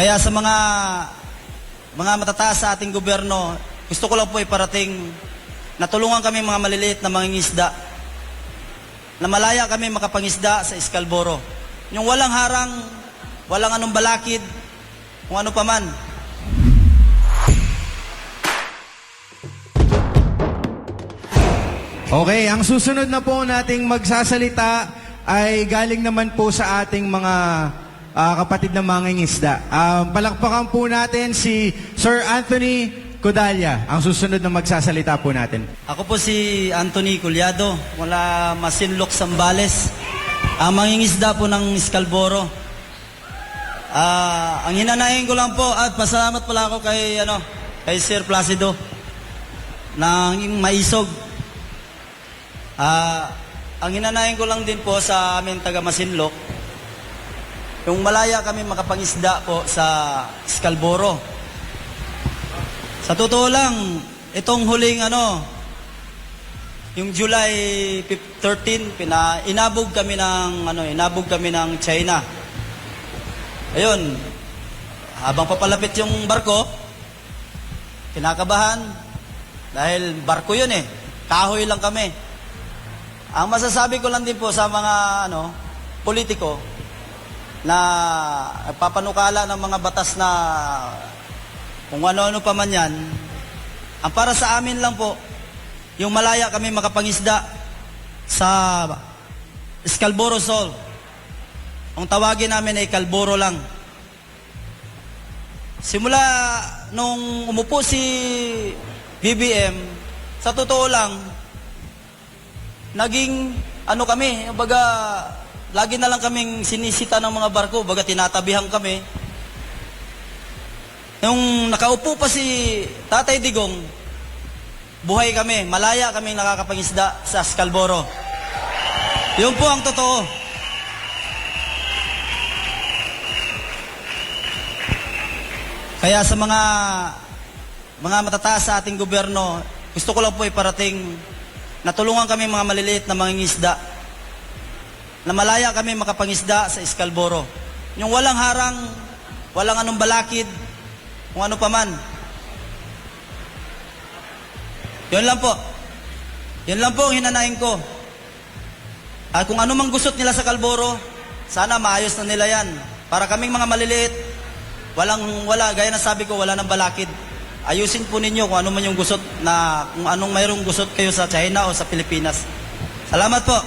Kaya sa mga mga matataas sa ating gobyerno, gusto ko lang po iparating na tulungan kami mga maliliit na mangingisda na malaya kami makapangisda sa Iskalboro. Yung walang harang, walang anong balakid, kung ano pa man. Okay, ang susunod na po nating magsasalita ay galing naman po sa ating mga ah, kapatid na mga isda. Um, palakpakan po natin si Sir Anthony Codalia, ang susunod na magsasalita po natin. Ako po si Anthony Culiado, mula Masinloc, Sambales. Ang mangingisda po ng Iskalboro. Ah, ang hinanayin ko lang po at pasalamat pala ako kay ano, kay Sir Placido ng maisog. Ah, ang hinanayin ko lang din po sa amin taga Masinloc, yung malaya kami makapangisda po sa Iskalboro. Sa totoo lang, itong huling ano, yung July 15 13, pina, inabog kami ng ano, inabog kami ng China. Ayun, habang papalapit yung barko, kinakabahan dahil barko yun eh. Kahoy lang kami. Ang masasabi ko lang din po sa mga ano, politiko na papanukala ng mga batas na kung ano-ano pa man yan, ang para sa amin lang po, yung malaya kami makapangisda sa Scalboro Sol. Ang tawagin namin ay Calboro lang. Simula nung umupo si BBM, sa totoo lang, naging ano kami, baga lagi na lang kaming sinisita ng mga barko, baga tinatabihan kami. Nung nakaupo pa si Tatay Digong, buhay kami, malaya kaming nakakapangisda sa Scalboro. Yun po ang totoo. Kaya sa mga mga matataas sa ating gobyerno, gusto ko lang po iparating na tulungan kami mga maliliit na mangingisda na malaya kami makapangisda sa Iskalboro. Yung walang harang, walang anong balakid, kung ano pa man. Yun lang po. Yun lang po ang hinanain ko. At kung ano mang gusot nila sa Kalboro, sana maayos na nila yan. Para kaming mga maliliit, walang, wala, gaya na sabi ko, wala nang balakid. Ayusin po ninyo kung ano man yung gusot na, kung anong mayroong gusot kayo sa China o sa Pilipinas. Salamat po.